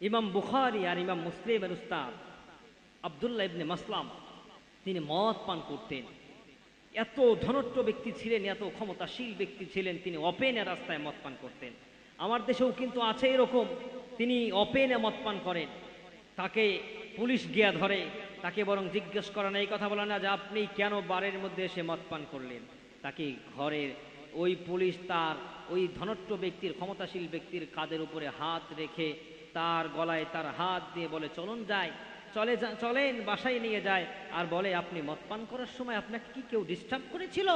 ইমাম বুখারি আর ইমাম মুসলিমের উস্তাদ আবদুল্লাহ ইবনে মাসলাম, তিনি মদ পান করতেন। এত ধনট্য ব্যক্তি ছিলেন, এত ক্ষমতাশীল ব্যক্তি ছিলেন, তিনি অপেনে রাস্তায় মদ পান করতেন। আমার দেশেও কিন্তু আছে এরকম, তিনি অপেনে মদ পান করেন। তাকে পুলিশ গিয়া ধরে, তাকে বরং জিজ্ঞেস করে না এই কথা বলে না যে আপনি কেন বারের মধ্যে এসে মদ পান করলেন? তাকে ঘরের ওই পুলিশ তার ওই ধনট্য ব্যক্তির, ক্ষমতাশীল ব্যক্তির কাদের উপরে হাত রেখে তার গলায় তার হাত দিয়ে বলে, চলুন যায় চলে চলেন, বাসায় নিয়ে যায়। আর বলে, আপনি মদ পান করার সময় আপনাকে কি কেউ ডিস্টার্ব করেছিল?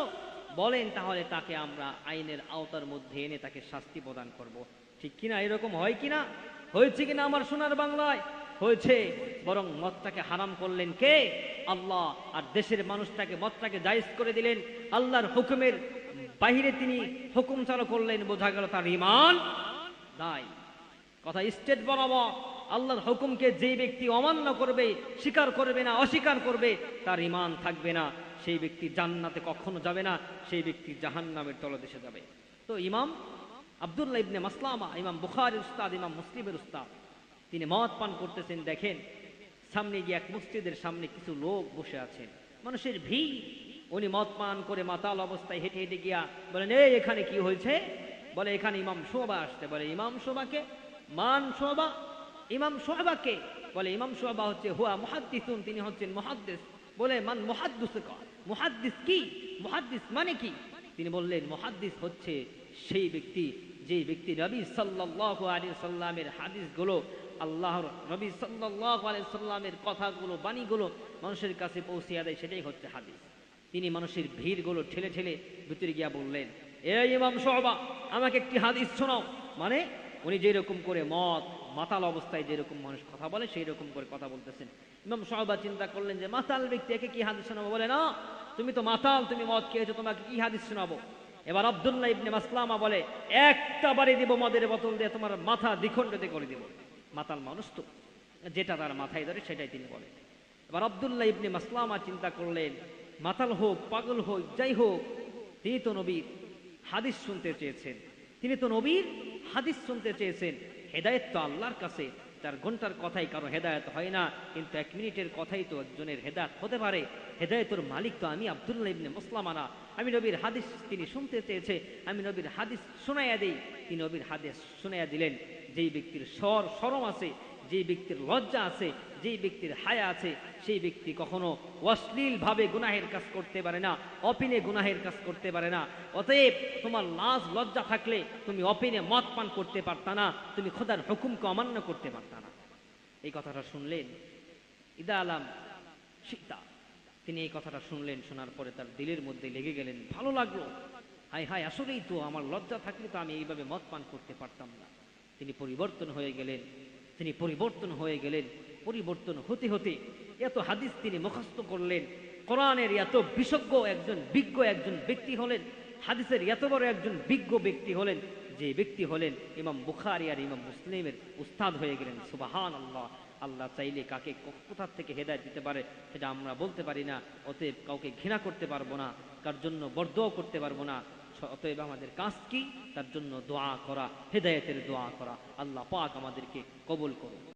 বলেন, তাহলে তাকে আমরা আইনের আওতার মধ্যে এনে তাকে শাস্তি প্রদান করব। ঠিক কিনা? এরকম হয় কিনা? হয়েছে কিনা আমার সোনার বাংলায়? হয়েছে। বরং মদটাকে হারাম করলেন কে? আল্লাহ। আর দেশের মানুষটাকে, মদটাকে জায়েজ করে দিলেন। আল্লাহর হুকুমের বাহিরে তিনি হুকুম চালু করলেন, বোঝা গেল তার ইমান নাই। কথা স্টেট বরাবর আল্লাহর হুকুমকে যে ব্যক্তি অমান্য করবে, স্বীকার করবে না, অস্বীকার করবে, তার ইমান থাকবে না। সেই ব্যক্তি জান্নাতে কখনো যাবে না, সেই ব্যক্তি জাহান্নামের তলদেশে যাবে। তো ইমাম আব্দুল্লাহ ইবনে মাসলামা, ইমাম বুখারি উস্তাদ, ইমাম মুসলিমের উস্তাদ, তিনি মদ পান করতেছেন, দেখেন সামনে গিয়ে এক মসজিদের সামনে কিছু লোক বসে আছেন। মানুষের ভিড়। উনি মদ পান করে মাতাল অবস্থায় হেঁটে হেঁটে গিয়া বলেন, এই, এখানে কি হয়েছে? বলে, এখানে ইমাম শোভা আসতে বলে, ইমাম শোভাকে মান শোভা ইমাম শোহবাকে বলে, ইমাম শোহবা হচ্ছে হুয়া মুহাদ্দিসুন, তিনি হচ্ছেন মুহাদ্দিস বলে, মান মুহাদ্দিস মুহাদ্দিস কি? মুহাদ্দিস মানে কি? তিনি বললেন, মুহাদ্দিস হচ্ছে সেই ব্যক্তি যে ব্যক্তি নবী সাল্লাল্লাহু আলাইহি সাল্লামের হাদিসগুলো, আল্লাহর নবী সাল্লাল্লাহু আলাইহি সাল্লামের কথাগুলো, বাণীগুলো মানুষের কাছে পৌঁছে দেয়, সেটাই হচ্ছে হাদিস। তিনি মানুষের ভিড়গুলো ঠেলে ঠেলে ভিতরে গিয়া বললেন এই ইমাম শোহবা আমাকে একটি হাদিস শোনাও। মানে উনি যেরকম করে মদ, মাতাল অবস্থায় যেরকম মানুষ কথা বলে সেই রকম করে কথা বলতেছেন। ইমাম সাহবা চিন্তা করলেন যে, মাতাল ব্যক্তি একে কি হাদিস শোনাবো? বলে, না, তুমি তো মাতাল, তুমি মদ খেয়েছো, তোমাকে কি হাদিস শোনাবো? এবার আব্দুল্লাহ ইবনে মাসলামা বলে, একটা বাড়ি দিব মদের বোতল দিয়ে, তোমার মাথা দ্বিখণ্ডিত করে দিব। মাতাল মানুষ তো, যেটা তার মাথায় ধরে সেটাই তিনি বলেন। এবার আব্দুল্লাহ ইবনে মাসলামা চিন্তা করলেন, মাতাল হোক, পাগল হোক, যাই হোক, তিনি তো নবীর হাদিস শুনতে চেয়েছেন। তিনি তো নবীর হাদিস শুনতে চেয়েছেন, হেদায়ত তো আল্লাহর কাছে। তার ঘণ্টার কথাই কারও হেদায়ত হয় না, কিন্তু এক মিনিটের কথাই তো একজনের হেদায়ত হতে পারে। হেদায়তর মালিক তো আমি আবদুল্লাহ ইবনে মুসলামানা। আমি নবীর হাদিস তিনি শুনতে চেয়েছে, আমি নবীর হাদিস শোনাইয়া দিই। তিনি নবীর হাদিস শোনাইয়া দিলেন, যেই ব্যক্তির স্বর সরম আছে যেই ব্যক্তির লজ্জা আছে, যেই ব্যক্তির হায়া আছে, সেই ব্যক্তি কখনো অশ্লীল ভাবে গুনাহের কাজ করতে পারে না, অপিনে গুনাহের কাজ করতে পারে না। অতএব তোমার লাজ, লজ্জা থাকলে তুমি অপিনে মদ পান করতে পারতা না, তুমি খোদার হুকুমকে অমান্য করতে পারতা না। এই কথাটা শুনলেন ইদা আলাম সীতা তিনি এই কথাটা শুনলেন, শোনার পরে তার দিলের মধ্যে লেগে গেলেন, ভালো লাগল। হাই হাই আসলেই তো আমার লজ্জা থাকলে তো আমি এইভাবে মদ পান করতে পারতাম না। তিনি পরিবর্তন হয়ে গেলেন। তিনি পরিবর্তন হয়ে গেলেন, পরিবর্তন হতে হতে এত হাদিস তিনি মুখস্থ করলেন। কোরআনের এত বিশেজ্ঞ একজন বিজ্ঞ একজন ব্যক্তি হলেন, হাদিসের এত বড় একজন বিজ্ঞ ব্যক্তি হলেন, যে ব্যক্তি হলেন ইমাম বুখারি আর ইমাম মুসলিমের উস্তাদ হয়ে গেলেন। সুবাহান আল্লাহ আল্লাহ চাইলে কাকে কোথার থেকে হেদায়ত দিতে পারে সেটা আমরা বলতে পারি না, অতএব কাউকে ঘৃণা করতে পারব না, কার জন্য বর্দও করতে পারব না। অতএব আমাদের কাজ কি? তার জন্য দোয়া করা, হেদায়েতের দোয়া করা। আল্লাহ পাক আমাদেরকে কবুল করুন